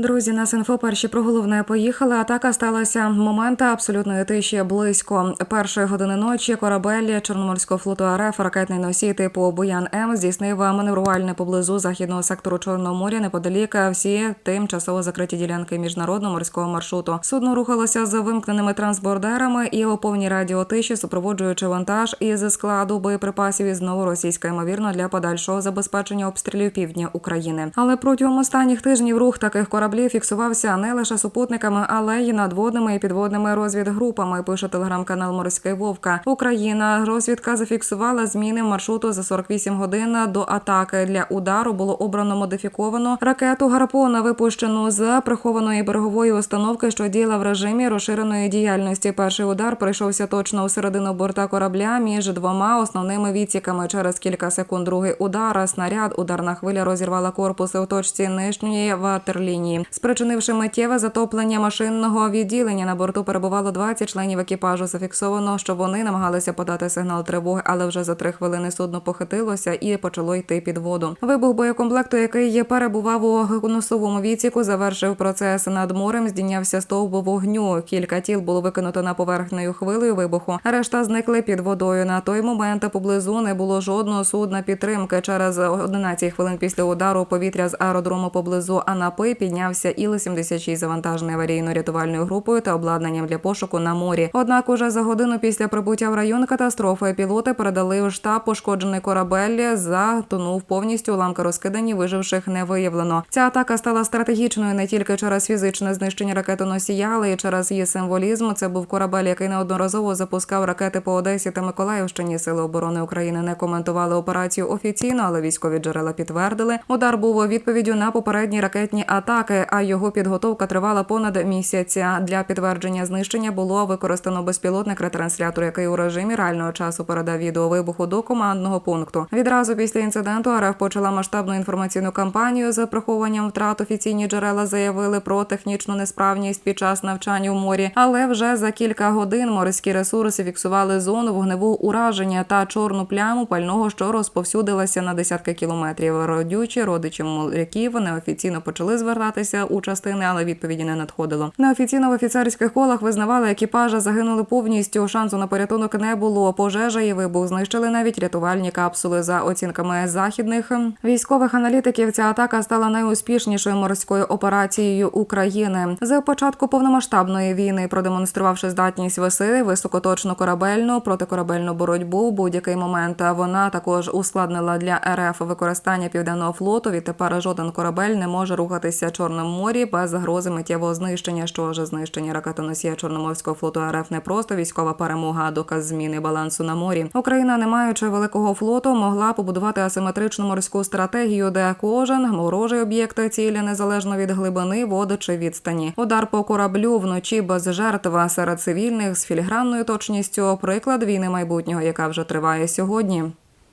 Друзі, нас інфо перші про головне поїхали. Атака сталася моменту абсолютної тиші близько першої години ночі. Корабель Чорноморського флоту РФ ракетний носій типу Буян М здійснив маневрувальне поблизу західного сектору Чорного моря неподалік всі тимчасово закриті ділянки міжнародного морського маршруту. Судно рухалося з вимкненими трансбордерами і у повній радіотиші, супроводжуючи вантаж із складу боєприпасів і знову російська ймовірно для подальшого забезпечення обстрілів півдня України. Але протягом останніх тижнів рух таких кораблів фіксувався не лише супутниками, але й надводними і підводними розвідгрупами. Пише телеграм-канал Морський Вовка. Україна розвідка зафіксувала зміни маршруту за 48 годин до атаки. Для удару було обрано модифіковано ракету Гарпона, випущену з прихованої берегової установки, що діяла в режимі розширеної діяльності. Перший удар прийшовся точно у середину борта корабля між двома основними відсіками. Через кілька секунд другий удар снаряд ударна хвиля розірвала корпуси у точці нижньої ватерлінії, спричинивши миттєве затоплення машинного відділення. На борту перебувало 20 членів екіпажу. Зафіксовано, що вони намагалися подати сигнал тривоги, але вже за три хвилини судно похитилося і почало йти під воду. Вибух боєкомплекту, який перебував у носовому відсіку, завершив процес над морем. Здійнявся стовб вогню. Кілька тіл було викинуто на поверхнею хвилею вибуху. Решта зникли під водою. На той момент поблизу не було жодного судна підтримки. Через 11 хвилин після удару повітря з аеродрому поблизу Анапи піднявся Іл-76 завантажений аварійно-рятувальною групою та обладнанням для пошуку на морі. Однак, уже за годину після прибуття в район катастрофи пілоти передали в штаб пошкоджений корабель. Затонув повністю уламки розкидані, виживших не виявлено. Ця атака стала стратегічною не тільки через фізичне знищення ракетоносія, але й через її символізм. Це був корабель, який неодноразово запускав ракети по Одесі та Миколаївщині. Сили оборони України не коментували операцію офіційно, але військові джерела підтвердили. Удар був відповіддю на попередні ракетні атаки, а його підготовка тривала понад місяця. Для підтвердження знищення було використано безпілотник ретранслятор, який у режимі реального часу передав відео вибуху до командного пункту. Відразу після інциденту РФ почала масштабну інформаційну кампанію з прихованням втрат. Офіційні джерела заявили про технічну несправність під час навчання в морі. Але вже за кілька годин морські ресурси фіксували зону вогневого ураження та чорну пляму пального, що розповсюдилася на десятки кілометрів. Родючі родичі моряків неофіційно почали звертатися у частини, але відповіді не надходило. Неофіційно в офіцерських колах визнавали, екіпажа загинули повністю. Шансу на порятунок не було. Пожежа і вибух знищили навіть рятувальні капсули. За оцінками західних військових аналітиків, ця атака стала найуспішнішою морською операцією України з початку повномасштабної війни, продемонструвавши здатність веси високоточну корабельну протикорабельну боротьбу будь-який момент. Вона також ускладнила для РФ використання південного флоту. Відтепер жоден корабель не може рухатися Чорним морі без загрози миттєвого знищення. Що ж знищення ракетоносія Чорноморського флоту РФ не просто військова перемога, а доказ зміни балансу на морі. Україна, не маючи великого флоту, могла побудувати асиметричну морську стратегію, де кожен ворожий об'єкт цілі незалежно від глибини, води чи відстані. Удар по кораблю вночі без жертв серед цивільних з філігранною точністю. Приклад війни майбутнього, яка вже триває сьогодні.